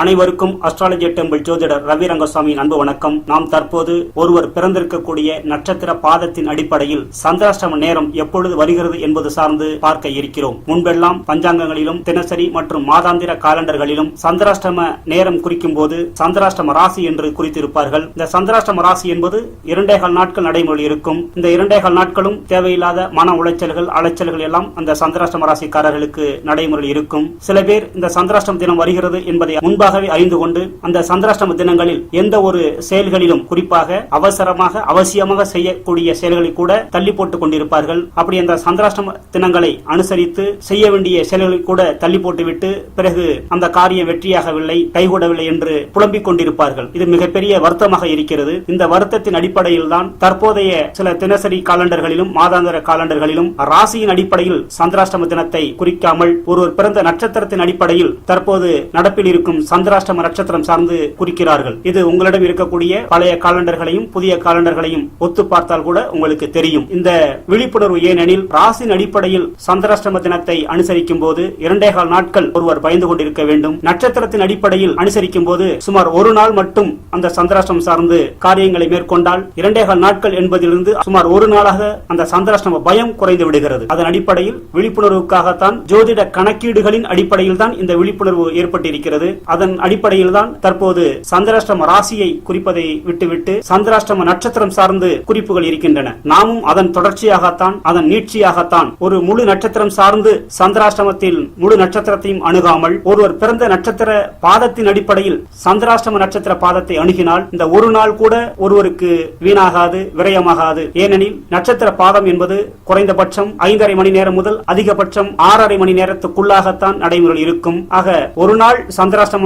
அனைவருக்கும் astrology temple ஜோதிடர் ரவி ரங்கசாமியின் அன்பு வணக்கம். நாம் தற்போது ஒருவர் பிறந்திருக்கக்கூடிய நட்சத்திர பாதத்தின் அடிப்படையில் சந்திராஷ்டம நேரம் எப்பொழுது வருகிறது என்பது சார்ந்து பார்க்க இருக்கிறோம். முன்பெல்லாம் பஞ்சாங்கங்களிலும் தினசரி மற்றும் மாதாந்திர காலண்டர்களிலும் சந்திராஷ்டம நேரம் குறிக்கும் போது சந்திராஷ்டம ராசி என்று குறித்திருப்பார்கள். இந்த சந்திராஷ்டம ராசி என்பது இரண்டேகால் நாட்கள் நடைமுறை இருக்கும். இந்த இரண்டேகால் நாட்களும் தேவையில்லாத மன உளைச்சல்கள் அலைச்சல்கள் எல்லாம் அந்த சந்திராஷ்டம ராசிக்காரர்களுக்கு நடைமுறையில் இருக்கும். சில பேர் இந்த சந்திராஷ்டம தினம் வருகிறது என்பதை தெளிவாகவே அறிந்து கொண்டு அந்த சந்திராஷ்டம தினங்களில் எந்த ஒரு செயல்களிலும் குறிப்பாக அவசரமாக அவசியமாக செய்யக்கூடிய செயல்களை கூட தள்ளி போட்டுக் கொண்டிருப்பார்கள். அப்படி அந்த சந்திராஷ்டம தினங்களை அனுசரித்து செய்ய வேண்டிய செயல்களை கூட தள்ளி போட்டுவிட்டு பிறகு அந்த காரியம் வெற்றியாகவில்லை கைகூடவில்லை என்று புலம்பிக் கொண்டிருப்பார்கள். இது மிகப்பெரிய வருத்தமாக இருக்கிறது. இந்த வருத்தத்தின் அடிப்படையில் தான் தற்போதைய சில தினசரி காலண்டர்களிலும் மாதாந்திர காலண்டர்களிலும் ராசியின் அடிப்படையில் சந்திராஷ்டம தினத்தை குறிக்காமல் ஒருவர் பிறந்த நட்சத்திரத்தின் அடிப்படையில் தற்போது நடப்பில் இருக்கும் சந்திராஷ்டம நட்சத்திரம் சார்ந்து குறிக்கிறார்கள். இது உங்களிடம் இருக்கக்கூடிய பழைய காலண்டர்களையும் புதிய காலண்டர்களையும் ஒத்து பார்த்தால் கூட உங்களுக்கு தெரியும். இந்த விழிப்புணர்வு ஏனெனில் ராசின் அடிப்படையில் சந்திராஷ்டம தினத்தை அனுசரிக்கும் போது இரண்டே கால் நாட்கள் ஒருவர் பயந்து கொண்டிருக்க வேண்டும். நட்சத்திரத்தின் அடிப்படையில் அனுசரிக்கும் போது சுமார் ஒரு நாள் மட்டும் அந்த சந்திராஷ்டமம் சார்ந்து காரியங்களை மேற்கொண்டால் இரண்டே கால் நாட்கள் என்பதிலிருந்து சுமார் ஒரு நாளாக அந்த சந்திராஷ்டம பயம் குறைந்து விடுகிறது. அதன் அடிப்படையில் விழிப்புணர்வுக்காகத்தான் ஜோதிட கணக்கீடுகளின் அடிப்படையில் தான் இந்த விழிப்புணர்வு ஏற்பட்டிருக்கிறது. அதன் அதன் அடிப்படையில் தான் தற்போது சந்திராஷ்டம ராசியை குறிப்பதை விட்டுவிட்டு சந்திராஷ்டம நட்சத்திரம் சார்ந்து குறிப்புகள் இருக்கின்றன. நாமும் அதன் தொடர்ச்சியாகத்தான் அதன் நீட்சியாகத்தான் ஒரு முழு நட்சத்திரம் சார்ந்து சந்திராஷ்டமத்தில் முழு நட்சத்திரத்தையும் அணுகாமல் ஒருவர் பிறந்த நட்சத்திர பாதத்தின் அடிப்படையில் சந்திராஷ்டம நட்சத்திர பாதத்தை அணுகினால் இந்த ஒரு நாள் கூட ஒருவருக்கு வீணாகாது விரயமாகாது. ஏனெனில் நட்சத்திர பாதம் என்பது குறைந்தபட்சம் ஐந்தரை மணி நேரம் முதல் அதிகபட்சம் ஆறரை மணி நேரத்துக்குள்ளாகத்தான் நடைமுறையில் இருக்கும். ஆக ஒரு நாள்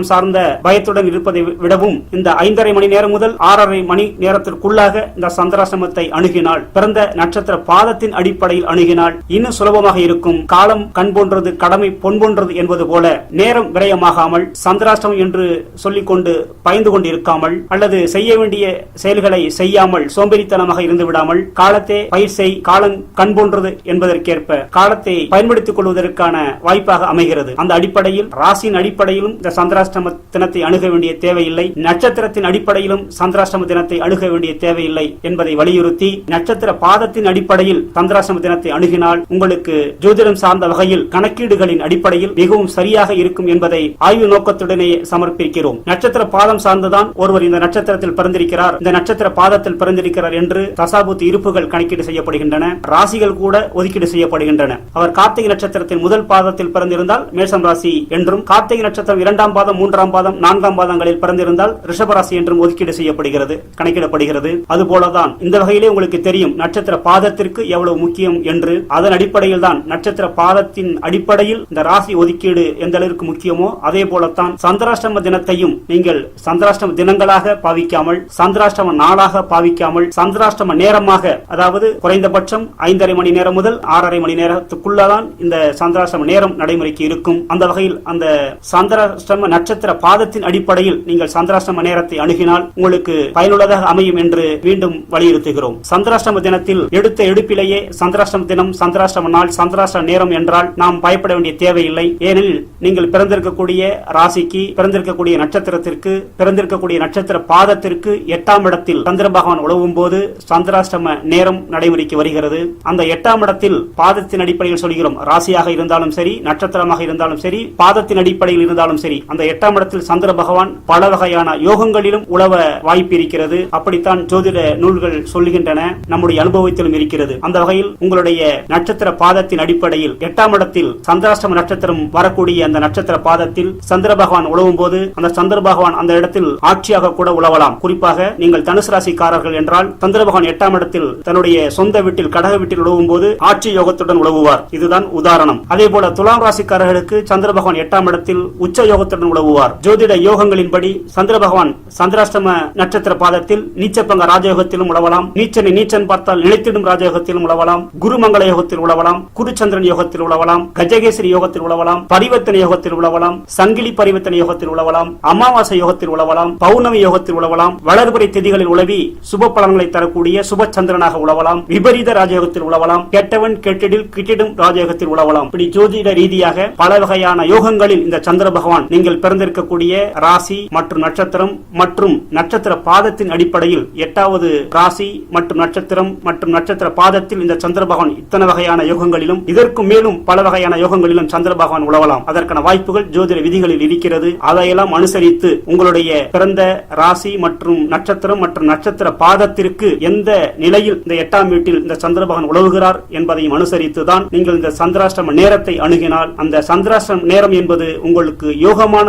சந்திராஷ்டமம் சார்ந்த பயத்துடன் இருப்பதை விடவும் இந்த ஐந்தரை மணி நேரம் முதல் ஆறரை மணி நேரத்திற்குள்ளாக இந்த சந்திராசிரமத்தை அணுகினால் பிறந்த நட்சத்திர பாதத்தின் அடிப்படையில் அணுகினால் இன்னும் சுலபமாக இருக்கும். காலம் கண் போன்றது கடமை பொன் போன்றது என்பது போல நேரம் விரயமாகாமல் சந்திராஷ்டமம் என்று சொல்லிக்கொண்டு பயந்து கொண்டு இருக்காமல் அல்லது செய்ய வேண்டிய செயல்களை செய்யாமல் சோம்பேறித்தனமாக இருந்து விடாமல் காலத்தை பயிர் செய் காலம் கண் போன்றது என்பதற்கேற்ப காலத்தை பயன்படுத்திக் கொள்வதற்கான வாய்ப்பாக அமைகிறது. அந்த அடிப்படையில் ராசியின் அடிப்படையிலும் இந்த சந்திராஷ்டம சந்திராஷ்டம தினத்தை அணுக வேண்டிய தேவையில்லை. நட்சத்திரத்தின் அடிப்படையிலும் சந்திராஷ்டம தினத்தை அணுக வேண்டிய தேவையில்லை என்பதை வலியுறுத்தி நட்சத்திர பாதத்தின் அடிப்படையில் சந்திராஷ்டம தினத்தை அணுகினால் உங்களுக்கு ஜோதிடம் சார்ந்த வகையில் கணக்கீடுகளின் அடிப்படையில் மிகவும் சரியாக இருக்கும் என்பதை ஆய்வு நோக்கத்துடனே சமர்ப்பிக்கிறோம். நட்சத்திர பாதம் சார்ந்துதான் ஒருவர் இந்த நட்சத்திரத்தில் பிறந்திருக்கிறார். இந்த நட்சத்திர பாதத்தில் பிறந்திருக்கிறார் என்று தசாபுத்தி இருப்புகள் கணக்கீடு செய்யப்படுகின்றன. ராசிகள் கூட ஒதுக்கீடு செய்யப்படுகின்றன. அவர் கார்த்திகை நட்சத்திரத்தின் முதல் பாதத்தில் பிறந்திருந்தால் மேஷம் ராசி என்றும் கார்த்திகை நட்சத்திரம் இரண்டாம் பாதம் மூன்றாம் பாதம் நான்காம் பாதங்களில் பிறந்திருந்தால் ரிஷபராசி என்றும் ஒதுக்கீடு செய்யப்படுகிறது கணக்கிடப்படுகிறது. அதுபோலதான் இந்த வகையிலே உங்களுக்கு தெரியும் நட்சத்திர பாதத்திற்கு எவ்வளவு முக்கியம் என்று. அதன் அடிப்படையில் தான் நட்சத்திர பாதத்தின் அடிப்படையில் இந்த ராசி ஒதுக்கீடு எந்த அளவிற்கு முக்கியமோ அதே போலத்தான் சந்திராஷ்டம தினத்தையும் நீங்கள் சந்திராஷ்டம தினங்களாக பாவிக்காமல் சந்திராஷ்டம நாளாக பாவிக்காமல் சந்திராஷ்டம நேரமாக அதாவது குறைந்தபட்சம் ஐந்தரை மணி நேரம் முதல் ஆறரை மணி நேரத்துக்குள்ளதான் இந்த சந்திராஷ்டம நேரம் நடைமுறைக்கு இருக்கும். அந்த வகையில் அந்த சந்திராஷ்டம நட்சத்திர நட்சத்திர பாதத்தின் அடிப்படையில் நீங்கள் சந்திராஷ்டம நேரத்தை அணுகினால் உங்களுக்கு பயனுள்ளதாக அமையும் என்று மீண்டும் வலியுறுத்துகிறோம். சந்திராஷ்டம தினத்தில் எடுத்த எடுப்பிலேயே சந்திராஷ்டம தினம் சந்திராஷ்டம நாள் சந்திராஷ்டம நேரம் என்றால் நாம் பயப்பட வேண்டிய தேவையில்லை. ஏனெனில் நீங்கள் பிறந்திருக்கக்கூடிய ராசிக்கு பிறந்திருக்கக்கூடிய நட்சத்திரத்திற்கு பிறந்திருக்கக்கூடிய நட்சத்திர பாதத்திற்கு எட்டாம் இடத்தில் சந்திர பகவான் உழவும் போது சந்திராஷ்டம நேரம் நடைமுறைக்கு வருகிறது. அந்த எட்டாம் இடத்தில் பாதத்தின் அடிப்படையில் சொல்கிறோம். ராசியாக இருந்தாலும் சரி நட்சத்திரமாக இருந்தாலும் சரி பாதத்தின் அடிப்படையில் இருந்தாலும் சரி அந்த எட்டாம் இடத்தில் சந்திர பகவான் பல வகையான யோகங்களிலும் உழவ வாய்ப்பு இருக்கிறது அப்படித்தான் ஜோதிட நூல்கள் சொல்லுகின்றன நம்முடைய அனுபவத்திலும் இருக்கிறது. அந்த வகையில் உங்களுடைய நட்சத்திர பாதத்தின் அடிப்படையில் எட்டாம் இடத்தில் சந்திராஷ்டம நட்சத்திரம் வரக்கூடிய அந்த நட்சத்திர பாதத்தில் சந்திர பகவான் உழவும் போது அந்த சந்திர பகவான் அந்த இடத்தில் ஆட்சியாக கூட உழவலாம். குறிப்பாக நீங்கள் தனுசு ராசிக்காரர்கள் என்றால் சந்திர பகவான் எட்டாம் இடத்தில் தன்னுடைய சொந்த வீட்டில் கடக வீட்டில் உழவும் போது ஆட்சி யோகத்துடன் உழவுவார். இதுதான் உதாரணம். அதே போல துலாம் ராசிக்காரர்களுக்கு சந்திர பகவான் எட்டாம் இடத்தில் உச்ச யோகத்துடன் உழவு உழவுவார் ஜோதிட யோகங்களின்படி சந்திர பகவான் சந்திராஷ்டம நட்சத்திர பாதத்தில் நீச்சப்பங்க ராஜயோகத்திலும் உழவலாம். நீச்சனை நீச்சன் பார்த்தால் நிலைத்திடும் ராஜயோகத்திலும் உழவலாம். குருமங்கல யோகத்தில் உழவலாம். குருச்சந்திரன் யோகத்தில் உழவலாம். கஜகேசரி யோகத்தில் உழவலாம். பரிவர்த்தனை யோகத்தில் உழவலாம். சங்கிலி பரிவர்த்தனை யோகத்தில் உழவலாம். அமாவாசை யோகத்தில் உழவலாம். பௌர்ணமி யோகத்தில் உழவலாம். வளர்புரை திதிகளில் உழவி சுப பலன்களை தரக்கூடிய சுப சந்திரனாக உழவலாம். விபரீத ராஜயோகத்தில் உழவலாம். கெட்டவன் கெட்டிடில் கிட்டிடும் ராஜயோகத்தில் உழவலாம். இப்படி ஜோதிட ரீதியாக பல வகையான யோகங்களில் இந்த சந்திர பகவான் நீங்கள் பிறந்த பிறந்திருக்கக்கூடிய ராசி மற்றும் நட்சத்திரம் மற்றும் நட்சத்திர பாதத்தின் அடிப்படையில் எட்டாவது ராசி மற்றும் நட்சத்திரம் மற்றும் நட்சத்திர பாதத்தில் இந்த சந்திர பகவான் இத்தனை வகையான யோகங்களிலும் இதற்கும் மேலும் பல வகையான யோகங்களிலும் சந்திர பகவான் உழவலாம். அதற்கான வாய்ப்புகள் ஜோதிட விதிகளில் இருக்கிறது. அதையெல்லாம் அனுசரித்து உங்களுடைய பிறந்த ராசி மற்றும் நட்சத்திரம் மற்றும் நட்சத்திர பாதத்திற்கு எந்த நிலையில் இந்த எட்டாம் வீட்டில் இந்த சந்திர பகவான் உழவுகிறார் என்பதையும் அனுசரித்து தான் நீங்கள் இந்த சந்திராஷ்டிரம நேரத்தை அணுகினால் அந்த சந்திராஷ்டிரம் நேரம் என்பது உங்களுக்கு யோகமான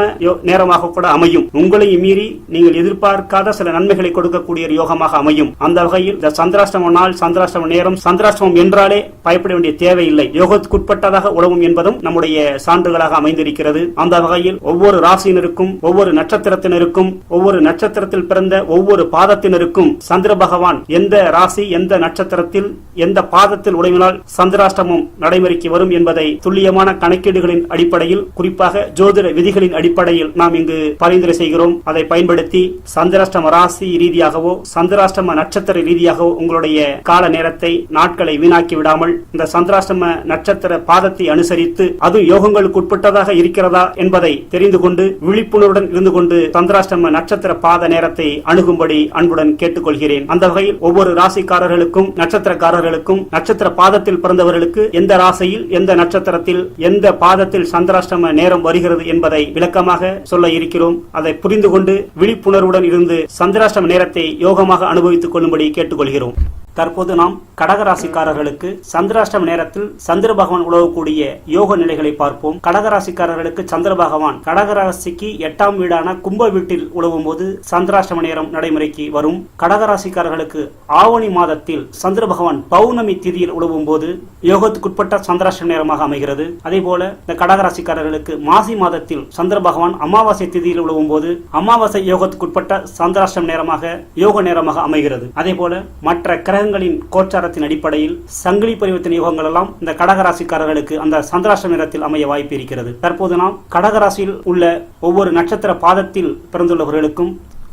நேரமாக கூட அமையும். உங்களையும் மீறி நீங்கள் எதிர்பார்க்காத சில நன்மைகளை கொடுக்கக்கூடிய யோகமாக அமையும். அந்த வகையில் இந்த சந்திராஷ்டம நாள் சந்திராஷ்டம நேரம் சந்திராஷ்டமம் என்றாலே பயப்பட வேண்டிய தேவையில்லை. யோகத்துக்குட்பட்டதாக உழவும் என்பதும் நம்முடைய சான்றுகளாக அமைந்திருக்கிறது. அந்த வகையில் ஒவ்வொரு ராசியினருக்கும் ஒவ்வொரு நட்சத்திரத்தினருக்கும் ஒவ்வொரு நட்சத்திரத்தில் பிறந்த ஒவ்வொரு பாதத்தினருக்கும் சந்திர பகவான் எந்த ராசி எந்த நட்சத்திரத்தில் எந்த பாதத்தில் உடைவினால் சந்திராஷ்டமம் நடைமுறைக்கு வரும் என்பதை துல்லியமான கணக்கீடுகளின் அடிப்படையில் குறிப்பாக ஜோதிட விதிகளின் அடிப்படையில் நாம் இங்கு பரிந்துரை செய்கிறோம். அதை பயன்படுத்தி சந்திராஷ்டம ராசி ரீதியாகவோ சந்திராஷ்டம நட்சத்திர ரீதியாகவோ உங்களுடைய கால நேரத்தை நாட்களை வீணாக்கி விடாமல் இந்த சந்திராஷ்டம நட்சத்திர பாதத்தை அனுசரித்து அது யோகங்களுக்கு உட்பட்டதாக இருக்கிறதா என்பதை தெரிந்து கொண்டு விழிப்புணர்வுடன் இருந்து கொண்டு சந்திராஷ்டம நட்சத்திர பாத நேரத்தை அணுகும்படி அன்புடன் கேட்டுக்கொள்கிறேன். அந்த வகையில் ஒவ்வொரு ராசிக்காரர்களுக்கும் நட்சத்திரக்காரர்களுக்கும் நட்சத்திர பாதத்தில் பிறந்தவர்களுக்கு எந்த ராசியில் எந்த நட்சத்திரத்தில் எந்த பாதத்தில் சந்திராஷ்டம நேரம் வருகிறது என்பதை விளக்கமாக சொல்ல இருக்கிறோம். அதை புரிந்து கொண்டு விழிப்புணர்வுடன் இருந்து சந்திராஷ்டம நேரத்தை யோகமாக அனுபவித்துக் கொள்ளும்படி கேட்டுக்கொள்கிறோம். தற்போது நாம் கடகராசிக்காரர்களுக்கு சந்திராஷ்டம நேரத்தில் சந்திர பகவான் உழவக்கூடிய யோக நிலைகளை பார்ப்போம். கடகராசிக்காரர்களுக்கு சந்திர பகவான் கடகராசிக்கு எட்டாம் வீடான கும்ப வீட்டில் உழவும் போது சந்திராஷ்டம நேரம் நடைமுறைக்கு வரும். கடகராசிக்காரர்களுக்கு ஆவணி மாதத்தில் சந்திர பகவான் பௌர்ணமி திதியில் உழவும் போது யோகத்துக்குட்பட்ட சந்திராஷ்டம நேரமாக அமைகிறது. அதே போல இந்த கடகராசிக்காரர்களுக்கு மாசி மாதத்தில் சந்திர பகவான் அமாவாசை திதியில் உழவும் போது அமாவாசை யோகத்துக்குட்பட்ட சந்திராஷ்டம நேரமாக யோக நேரமாக அமைகிறது. அதே போல மற்ற கிரகங்களின் கோச்சாரத்தின் அடிப்படையில் சங்கிலி பரிவர்த்தனை யோகங்கள் எல்லாம் இந்த கடகராசிக்காரர்களுக்கு அந்த சந்திராஷ்டம நேரத்தில் அமைய வாய்ப்பு இருக்கிறது. தற்போது நாம் கடகராசியில் உள்ள ஒவ்வொரு நட்சத்திர பாதத்தில் பிறந்துள்ளவர்களுக்கும்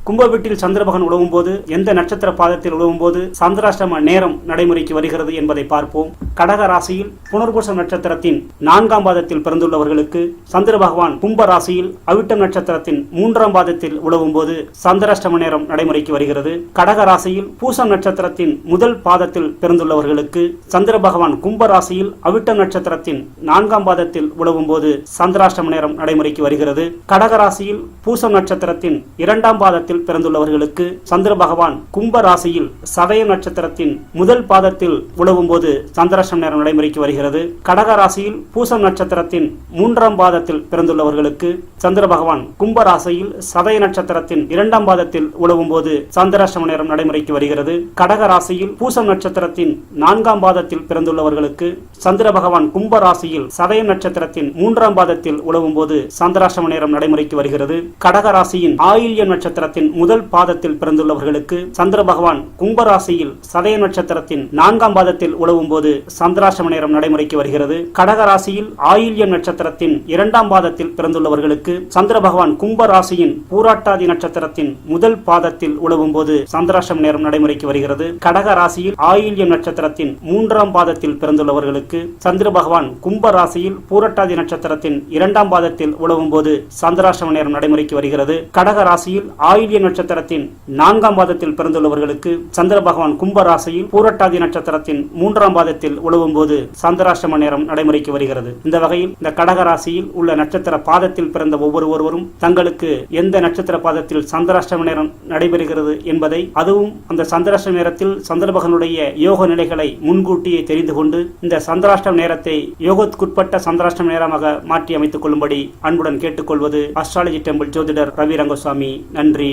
கும்ப வீட்டில் சந்திரபகன் உழவும் போது எந்த நட்சத்திர பாதத்தில் உழவும் போது சந்திராஷ்டம நேரம் நடைமுறைக்கு வருகிறது என்பதை பார்ப்போம். கடக ராசியில் புனர்பூச நட்சத்திரத்தின் நான்காம் பாதத்தில் பிறந்துள்ளவர்களுக்கு சந்திர பகவான் கும்ப ராசியில் அவிட்டம் நட்சத்திரத்தின் மூன்றாம் பாதத்தில் உழவும் போது சந்திராஷ்டம நேரம் நடைமுறைக்கு வருகிறது. கடக ராசியில் பூசம் நட்சத்திரத்தின் முதல் பாதத்தில் பிறந்துள்ளவர்களுக்கு சந்திர பகவான் கும்ப ராசியில் அவிட்டம் நட்சத்திரத்தின் நான்காம் பாதத்தில் உழவும் போது சந்திராஷ்டம நேரம் நடைமுறைக்கு வருகிறது. கடக ராசியில் பூசம் நட்சத்திரத்தின் இரண்டாம் பாதத்தில் பிறந்துள்ளவர்களுக்கு சந்திர பகவான் கும்ப ராசியில் சதய நட்சத்திரத்தின் முதல் பாதத்தில் உழவும் போது சந்திரசம் நேரம் நடைமுறைக்கு வருகிறது. கடக ராசியில் பூசம் நட்சத்திரத்தின் மூன்றாம் பாதத்தில் பிறந்துள்ளவர்களுக்கு சந்திர பகவான் கும்ப ராசியில் சதய நட்சத்திரத்தின் இரண்டாம் பாதத்தில் உழவும் போது சந்திராஷ்டம நேரம் நடைமுறைக்கு வருகிறது. கடக ராசியில் பூசம் நட்சத்திரத்தின் நான்காம் பாதத்தில் பிறந்துள்ளவர்களுக்கு சந்திர பகவான் கும்ப ராசியில் சதய நட்சத்திரத்தின் மூன்றாம் பாதத்தில் உழவும் போது சந்திராஷ்டம நேரம் நடைமுறைக்கு வருகிறது. கடக ராசியின் ஆயில்ய நட்சத்திரத்தின் முதல் பாதத்தில் பிறந்துள்ளவர்களுக்கு சந்திர பகவான் கும்பராசியில் சதய நட்சத்திரத்தின் நான்காம் பாதத்தில் உழவும் போது சந்திராஷ்டம நேரம் நடைமுறைக்கு வருகிறது. கடக ராசியில் ஆயில்ய நட்சத்திரத்தின் இரண்டாம் பாதத்தில் பிறந்துள்ளவர்களுக்கு சந்திர பகவான் கும்ப ராசியின் பூராட்டாதி நட்சத்திரத்தின் முதல் பாதத்தில் உழவும் போது சந்திராஷ்டம நேரம் நடைமுறைக்கு வருகிறது. கடக ராசியில் ஆயில்ய நட்சத்திரத்தின் மூன்றாம் பாதத்தில் பிறந்துள்ளவர்களுக்கு சந்திர பகவான் கும்ப ராசியில் பூரட்டாதி நட்சத்திரத்தின் இரண்டாம் பாதத்தில் உழவும் போது சந்திராஷ்டம நேரம் நடைமுறைக்கு வருகிறது. கடக ராசியில் ஆயில்ய நட்சத்திரத்தின் நான்காம் பாதத்தில் பிறந்துள்ளவர்களுக்கு சந்திர பகவான் கும்ப ராசியில் பூரட்டாதி நட்சத்திரத்தின் மூன்றாம் பாதத்தில் உழவும் போது சந்திராஷ்டம நேரம் நடைமுறைக்கு வருகிறது. இந்த வகையில் இந்த கடக ராசியில் உள்ள நட்சத்திர பாதத்தில் பிறந்த ஒவ்வொரு ஒருவரும் தங்களுக்கு எந்த நட்சத்திர பாதத்தில் சந்திராஷ்டம நேரம் நடைபெறுகிறது என்பதை அதுவும் அந்த சந்திராஷ்டம நேரத்தில் சந்திரபகனுடைய யோக நிலைகளை முன்கூட்டியே தெரிந்து கொண்டு இந்த சந்திராஷ்டம நேரத்தை யோகத்துக்குட்பட்ட சந்திராஷ்டம நேரமாக மாற்றி அமைத்துக் கொள்ளும்படி அன்புடன் கேட்டுக்கொள்வது அஸ்ட்ராலஜி டெம்பிள் ஜோதிடர் ரவி ரங்கசாமி. நன்றி.